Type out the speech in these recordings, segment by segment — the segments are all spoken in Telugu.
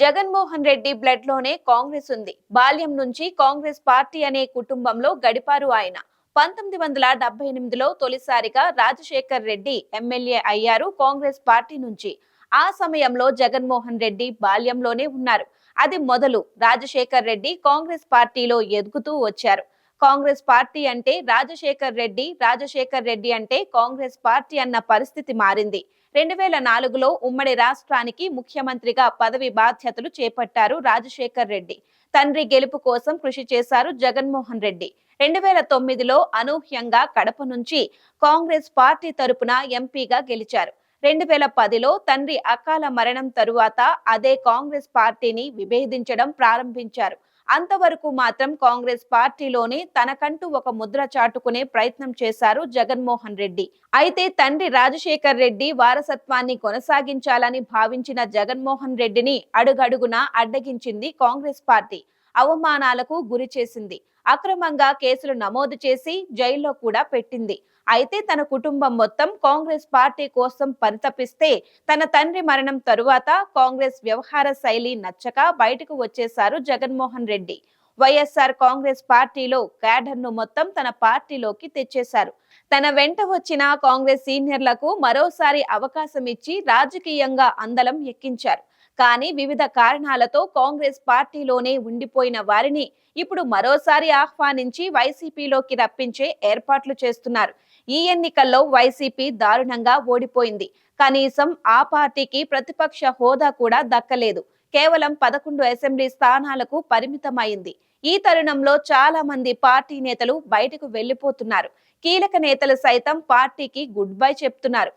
జగన్మోహన్ రెడ్డి బ్లడ్లోనే కాంగ్రెస్ ఉంది. బాల్యం నుంచి కాంగ్రెస్ పార్టీ అనే కుటుంబంలో గడిపారు ఆయన. పంతొమ్మిది వందల డెబ్బై ఎనిమిదిలో తొలిసారిగా రాజశేఖర్ రెడ్డి ఎమ్మెల్యే అయ్యారు కాంగ్రెస్ పార్టీ నుంచి. ఆ సమయంలో జగన్మోహన్ రెడ్డి బాల్యంలోనే ఉన్నారు. అది మొదలు రాజశేఖర్ రెడ్డి కాంగ్రెస్ పార్టీలో ఎదుగుతూ వచ్చారు. కాంగ్రెస్ పార్టీ అంటే రాజశేఖర్ రెడ్డి రాజశేఖర్ రెడ్డి అంటే కాంగ్రెస్ పార్టీ అన్న పరిస్థితి మారింది. రెండు వేల నాలుగులో ఉమ్మడి రాష్ట్రానికి ముఖ్యమంత్రిగా పదవి బాధ్యతలు చేపట్టారు రాజశేఖర్ రెడ్డి. తండ్రి గెలుపు కోసం కృషి చేశారు జగన్మోహన్ రెడ్డి. రెండు వేల తొమ్మిదిలో అనూహ్యంగా కడప నుంచి కాంగ్రెస్ పార్టీ తరపున ఎంపీగా గెలిచారు. రెండు వేల పదిలో తండ్రి అకాల మరణం తరువాత అదే కాంగ్రెస్ పార్టీని విభేదించడం ప్రారంభించారు. అంతవరకు మాత్రం కాంగ్రెస్ పార్టీలోనే తనకంటూ ఒక ముద్ర చాటుకునే ప్రయత్నం చేశారు జగన్మోహన్ రెడ్డి. అయితే తండ్రి రాజశేఖర్ రెడ్డి వారసత్వాన్ని కొనసాగించాలని భావించిన జగన్మోహన్ రెడ్డిని అడుగడుగునా అడ్డగించింది కాంగ్రెస్ పార్టీ. అవమానాలకు గురి చేసింది. అక్రమంగా కేసులు నమోదు చేసి జైల్లో కూడా పెట్టింది. అయితే తన కుటుంబం మొత్తం కాంగ్రెస్ పార్టీ కోసం పరితపిస్తే తన తండ్రి మరణం తరువాత కాంగ్రెస్ వ్యవహార శైలి నచ్చక బయటకు వచ్చేశారు జగన్మోహన్ రెడ్డి. వైఎస్ఆర్ కాంగ్రెస్ పార్టీలో క్యాడర్ను మొత్తం తన పార్టీలోకి తెచ్చేశారు. తన వెంట వచ్చిన కాంగ్రెస్ సీనియర్లకు మరోసారి అవకాశం ఇచ్చి రాజకీయంగా అందలం ఎక్కించారు. కానీ వివిధ కారణాలతో కాంగ్రెస్ పార్టీలోనే ఉండిపోయిన వారిని ఇప్పుడు మరోసారి ఆహ్వానించి వైసీపీలోకి రప్పించే ఏర్పాట్లు చేస్తున్నారు. ఈ ఎన్నికల్లో వైసీపీ దారుణంగా ఓడిపోయింది. కనీసం ఆ పార్టీకి ప్రతిపక్ష హోదా కూడా దక్కలేదు. కేవలం పదకొండు అసెంబ్లీ స్థానాలకు పరిమితమైంది. ఈ తరుణంలో చాలా మంది పార్టీ నేతలు బయటకు వెళ్ళిపోతున్నారు కీలక నేతలు సైతం పార్టీకి గుడ్ బై చెప్తున్నారు.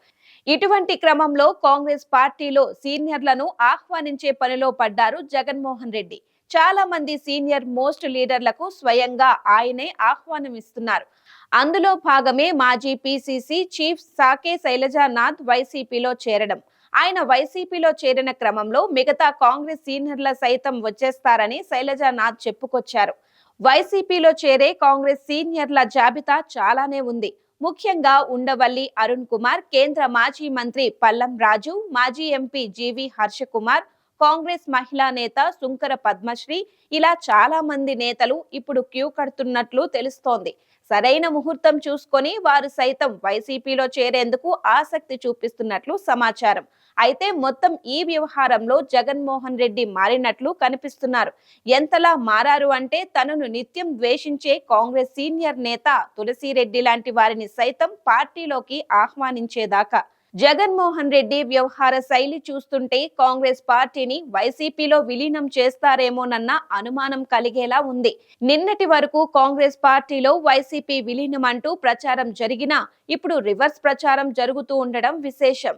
ఇటువంటి క్రమంలో కాంగ్రెస్ పార్టీలో సీనియర్లను ఆహ్వానించే పనిలో పడ్డారు జగన్మోహన్ రెడ్డి. చాలా మంది సీనియర్ మోస్ట్ లీడర్లకు స్వయంగా ఆయనే ఆహ్వానం ఇస్తున్నారు. అందులో భాగమే మాజీ పిసిసి చీఫ్ సాకే శైలజానాథ్ వైసీపీలో చేరడం. ఆయన వైసీపీలో చేరిన క్రమంలో మిగతా కాంగ్రెస్ సీనియర్ల సైతం వచ్చేస్తారని శైలజానాథ్ చెప్పుకొచ్చారు. వైసీపీలో చేరే కాంగ్రెస్ సీనియర్ల జాబితా చాలానే ఉంది. ముఖ్యంగా ఉండవల్లి అరుణ్ కుమార్ కేంద్ర మాజీ మంత్రి పల్లం రాజు మాజీ ఎంపీ జీవి హర్షకుమార్ కాంగ్రెస్ మహిళా నేత సుంకర పద్మశ్రీ ఇలా చాలా మంది నేతలు ఇప్పుడు క్యూ కడుతున్నట్లు తెలుస్తోంది. సరైన ముహూర్తం చూసుకొని వారు సైతం వైసీపీలో చేరేందుకు ఆసక్తి చూపిస్తున్నట్లు సమాచారం. అయితే మొత్తం ఈ వ్యవహారంలో జగన్మోహన్ రెడ్డి మారినట్లు కనిపిస్తున్నారు. ఎంతలా మారారు అంటే తనను నిత్యం ద్వేషించే కాంగ్రెస్ సీనియర్ నేత తులసిరెడ్డి లాంటి వారిని సైతం పార్టీలోకి ఆహ్వానించేదాకా జగన్మోహన్ రెడ్డి వ్యవహార శైలి చూస్తుంటే కాంగ్రెస్ పార్టీని వైసీపీలో విలీనం చేస్తారేమోనన్న అనుమానం కలిగేలా ఉంది. నిన్నటి వరకు కాంగ్రెస్ పార్టీలో వైసీపీ విలీనం అంటూ ప్రచారం జరిగినా ఇప్పుడు రివర్స్ ప్రచారం జరుగుతూ ఉండడం విశేషం.